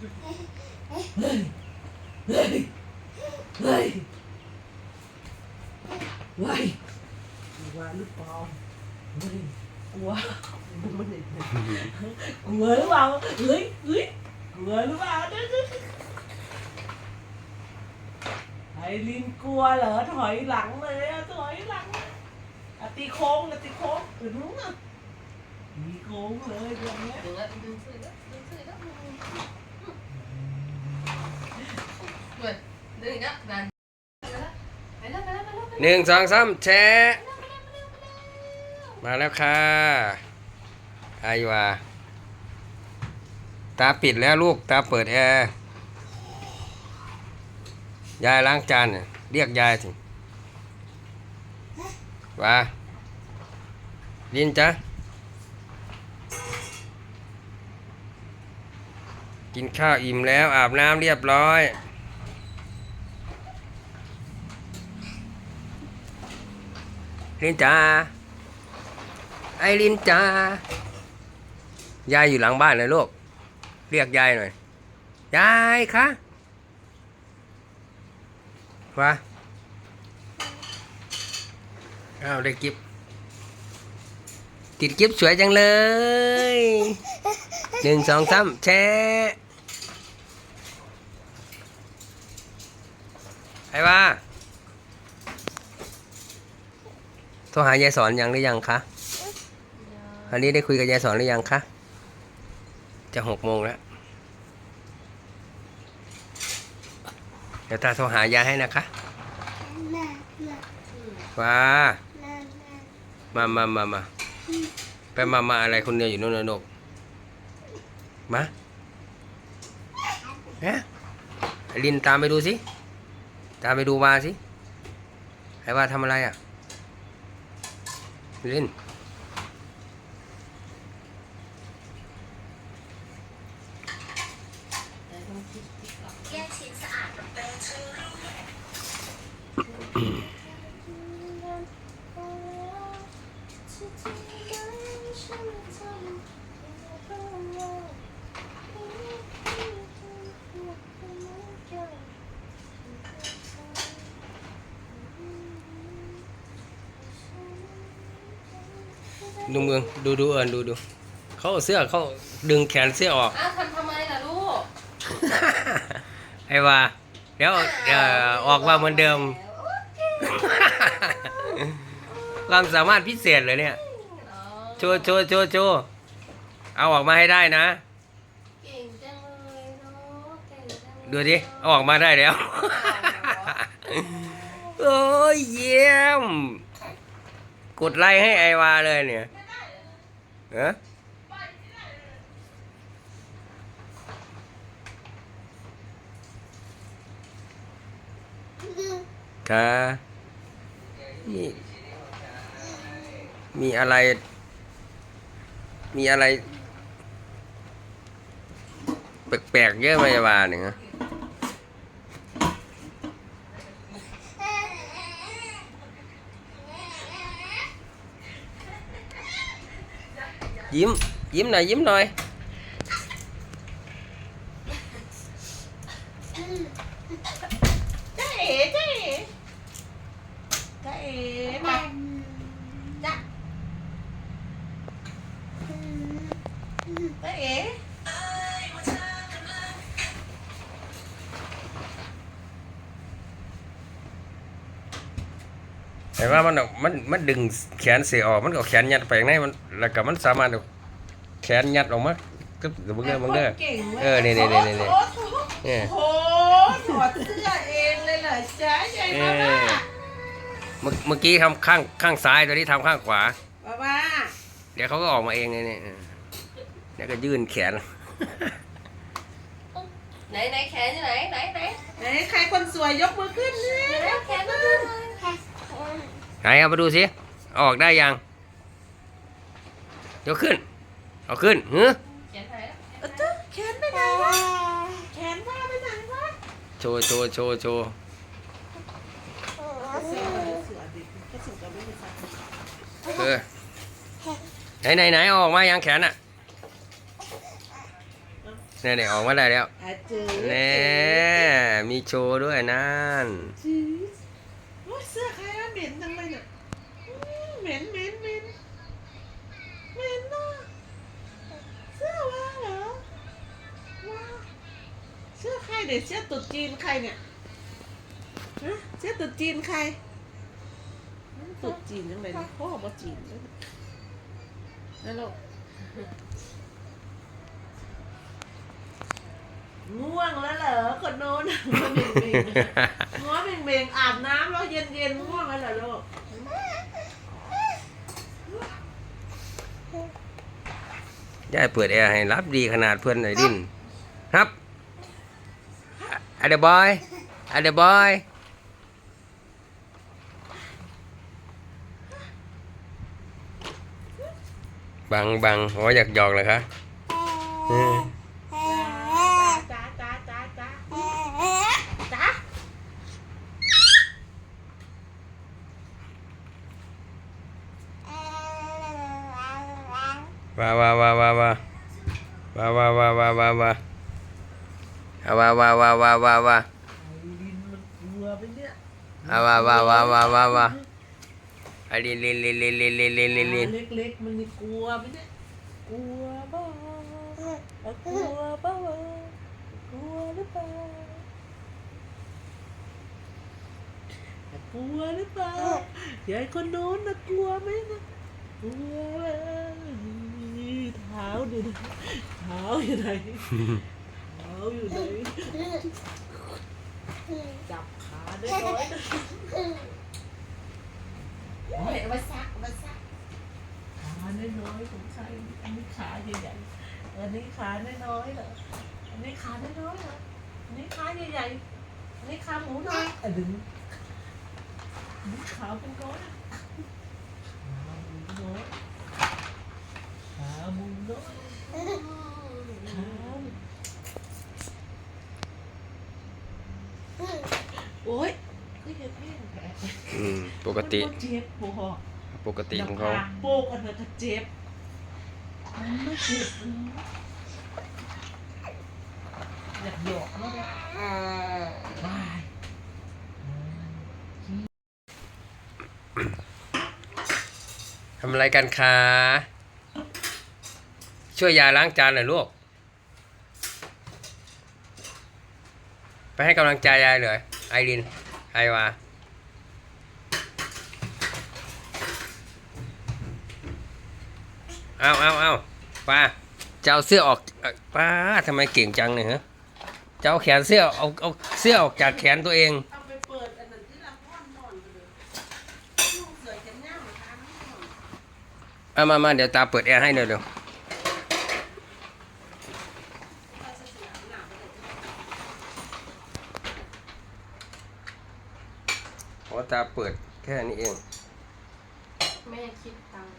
เฮ้ยเฮ้ยเฮ้ยเฮ้ยกลัวหรือเปล่าเฮ้ยกลัวมันเด็กกลัวหรือเปล่าเฮ้ย เหมือนดึงอีกแล้วนั่นไปแล้วไปแล้วไปแล้วไปแล้วหนึ่งสองสามแชะมาแล้วค่ะอายว่าตาปิดแล้วลูกตาเปิดแอร์ยายล้างจานน่ะเรียกยายสิว่าดินจ้ะกินข้าวอิ่มแล้วอาบน้ำเรียบร้อย ลินจ้าไอลินจ้ายายอยู่หลังบ้านเลยลูกเรียกยายหน่อยยายคะว่าอ้าวได้กิฟติดกิฟสวยจังเลยหนึ่งสองสามแชะไอ้ว่า โทรหายายสอนยังหรือยังคะอันนี้ได้คุยกับยายสอนหรือยังคะ จะหกโมงแล้ว เดี๋ยวตาโทรหายายให้นะคะว้ามามามามาไปมามาอะไรคนเดียวอยู่โน่นนะลูกมาเนี่ยไอ้ลินตามไปดูสิ ตามไปดูวาสิไอ้ว่าทำอะไรอะ เล่น ดูมือดูดูเอิญดูดูเขาเอาเสื้อเขาดึงแขนเสื้อออก อ้าวทำทำไมล่ะลูกไอ้ว่าเดี๋ยวเอ่อออกมาเหมือนเดิม ความสามารถพิเศษเลยเนี่ยอ๋อโชว์โชว์โชว์โชว์เอาออกมาให้ได้นะ เก่งจังเลยเนาะเก่งจังเลยดูดิเอาออกมาได้แล้ว โอ้ยเยี่ยม กดไลค์ให้ไอวาเลยเนี่ยเออค่ะมีมีอะไร มีอะไร แปลกๆเยอะไหมวาเนี่ยฮะ ยิ้ม ยิ้มหน่อยยิ้มหน่อย จ้าเอ๋จ้าเอ๋จ้าเอ๋มาจ้าจ้าเอ๋ แต่ว่ามันเอามันมันดึงแขนเสียออกมันก็เอาแขนยัดไปข้างในมันแล้วก็มันสามารถเอาแขนยัดออกมาก็มึงเด้อมึงเด้อเก่งว้ยเออนี่นี่นี่นี่นี่โอ้โหเนี่ยโอ้โหถอดเสื้อเองเลยเหรอจ๊ะยายเอมาม่าอเมื่อเมื่อกี้ทำข้างข้างซ้ายตัวนี้ทำข้างขวามาม่าเดี๋ยวเขาก็ออกมาเองเลยเนี่ยเออเดี๋ยวก็ยื่นแขนไหนไหนแขนอยู่ไหนไหนไหนไหนใครคนสวยยกมือขึ้นเนี่ยไหนแขนมาดูหน่อย ไหนเอามาดูสิเอาออกได้ยังยกขึ้น เอาขึ้นเฮ้อแขนไหนแล้วเออเจ้าแขนไปไหนวะแขนว่าไปไหนวะโชว์โชว์โชว์โชว์เสือเสือดิก็สุกจะไม่ได้ใส่เออไหนไหนไหนเอาออกมายังแขนอะเนี่ยเนี่ยออกมาได้แล้วอาเจอแน่มีโชว์ด้วยนั่น เสื้อใครเด็กเสื้อตุ๊ดจีนใครเนี่ยฮะเสื้อตุ๊ดจีนใครตุ๊ดจีนยังไงเนี่ยพ่อมาจีนนั่นลูกง่วงแล้วเหรอคนโน้นง่วงเบ่งๆง่วงเบ่งอาบน้ำแล้วเย็นๆง่วงแล้วเหรอลูกยายเปิดแอร์ให้รับดีขนาดเพื่อนไอ้ดิน อะเดบอยอะเดบอยบังบังอ๋ออยากหยอก เลยคะเออจ้าจ้าจ้าจ้าจ้าว้าว้าว้าว้าว้าว้าว้าว้าว้าว้าว้าเอาว้าว้าว้าว้าว้าว้าไอ้ลินมันกลัวไปเนี่ยเอาว้าว้าว้าว้าว้าว้าอะลินลินลินลินลินลินลินลินลินเล็กๆมันนี่กลัวไปเนี่ยกลัวเปล่าเอากลัวเปล่ากลัวหรือเปล่ากลัวหรือเปล่ายายคนโน้นนะกลัวไหมนะกลัวเลยเท้าดูนะเท้าอยู่ไหน เท้าอยู่ไหนจับขาได้น้อยนะโอ้ยเอามาซักเอามาซักขาน้อยๆของใครอันนี้ขาใหญ่ๆอันนี้ขาน้อยๆเหรออันนี้ขาน้อยๆเหรออันนี้ขาใหญ่ๆอันนี้ขาหมูน้อยอะดึงอันนี้ขาเป็นก้อนอะขาหมูน้อยขาหมูน้อยขาโอ๊ยก็เห็นแม่งแผล อืมปกติมันเจ็บปวดปกติของเขาหน้ผกโปกอันนั้นก็เจ็บมันไม่เจ็บเลยอยากหยอกแล้วนะบายทำอะไรกันคะช่วยยายล้างจานหน่อยลูก ไปให้กำลังใจยายเลยไอรินไอวา เอาเอาเอาป้าจะเอาเสื้อออกเอ่อป้าทำไมเก่งจังเนี่ยฮะจะเอาแขนเสื้อเอาเอาเสื้อออกจากแขนตัวเองเอาไปเปิดอันนั้นที่ละห้อนนอนไปเลยลูกเสือจะง่ามมาทานไม่นอนเอามามาเดี๋ยวตาเปิดแอร์ให้เดี๋ยวเดี๋ยวเพราะตาเปิดแค่นี้เอง แม่คิดตังค์